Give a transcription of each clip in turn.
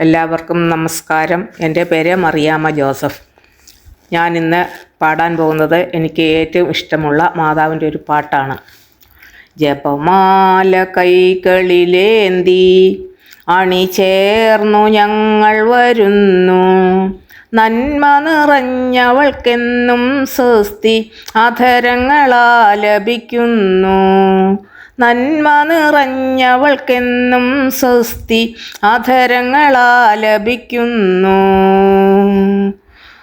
എല്ലാവർക്കും നമസ്കാരം. എന്റെ പേര് മറിയാമ്മ ജോസഫ്. ഞാൻ ഇന്ന് പാടാൻ പോകുന്നത് എനിക്ക് ഏറ്റവും ഇഷ്ടമുള്ള മാതാവിന്റെ ഒരു പാട്ടാണ്. ജപമാല കൈകളിലേന്തി അണിചേർന്നു ഞങ്ങൾ വരുന്നു. നന്മ നിറഞ്ഞവൾക്കെന്നും സ്വസ്തി അധരങ്ങളാലപിക്കുന്നു. നന്മ നിറഞ്ഞവൾക്കെന്നും സ്വസ്തി അധരങ്ങളാലപിക്കുന്നു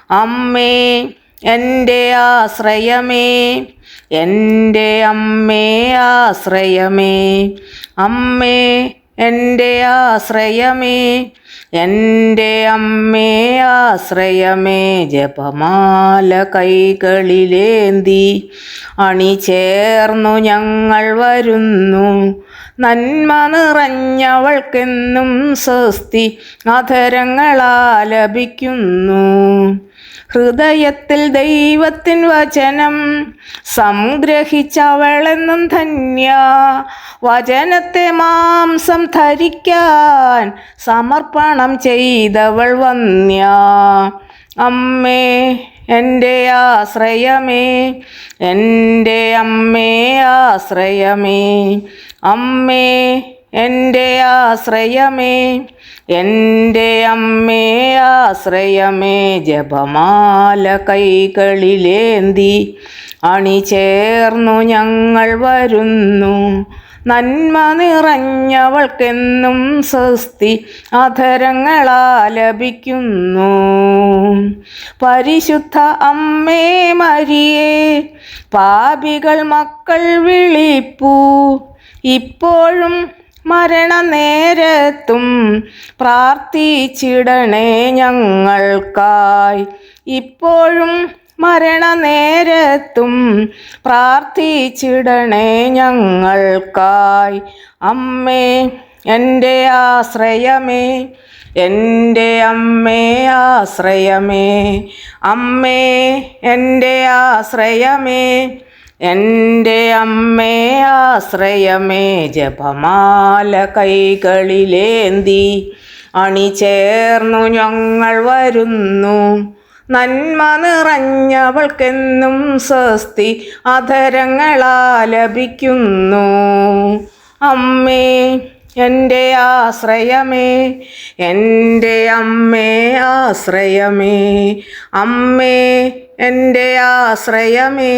അമ്മേ എന്റെ ആശ്രയമേ എന്റെ അമ്മേ ആശ്രയമേ. അമ്മേ എന്റെ ആശ്രയമേ എന്റെ അമ്മേ ആശ്രയമേ ജപമാല കൈകളിലേന്തി അണിചേർന്നു ഞങ്ങൾ വരുന്നു. നന്മ നിറഞ്ഞവൾക്കെന്നും സ്വസ്തി അധരങ്ങളാലപിക്കുന്നു ഹൃദയത്തിൽ ദൈവത്തിൻ വചനം സംഗ്രഹിച്ചവളെന്നും ധന്യ. വചനത്തെ മാംസം ധരിക്കാൻ സമർപ്പണം ചെയ്തവൾ വന്യ. അമ്മേ എന്റെ ആശ്രയമേ എന്റെ അമ്മേ ആശ്രയമേ. അമ്മേ എന്റെ ആശ്രയമേ എന്റെ അമ്മേ ആശ്രയമേ ജപമാല കൈകളിലേന്തി അണിചേർന്നു ഞങ്ങൾ വരുന്നു. നന്മ നിറഞ്ഞവൾക്കെന്നും സ്വസ്തി അധരങ്ങളാലപിക്കുന്നു. പരിശുദ്ധ അമ്മേ മരിയേ പാപികൾ മക്കൾ വിളിപ്പൂ. ഇപ്പോഴും മരണനേരത്തും പ്രാർത്ഥിച്ചിടണേ ഞങ്ങൾക്കായി. ഇപ്പോഴും മരണനേരത്തും പ്രാർത്ഥിച്ചിടണേ ഞങ്ങൾക്കായി. അമ്മേ എന്റെ ആശ്രയമേ എന്റെ അമ്മേ ആശ്രയമേ. അമ്മേ എന്റെ ആശ്രയമേ എന്റെ അമ്മേ ആശ്രയമേ ജപമാല കൈകളിലേന്തി അണിചേർന്നു ഞങ്ങൾ വരുന്നു. നന്മ നിറഞ്ഞവൾക്കെന്നും സ്വസ്തി അധരങ്ങളാലപിക്കുന്നു. അമ്മേ എന്റെ ആശ്രയമേ എന്റെ അമ്മേ ആശ്രയമേ അമ്മേ എന്റെ ആശ്രയമേ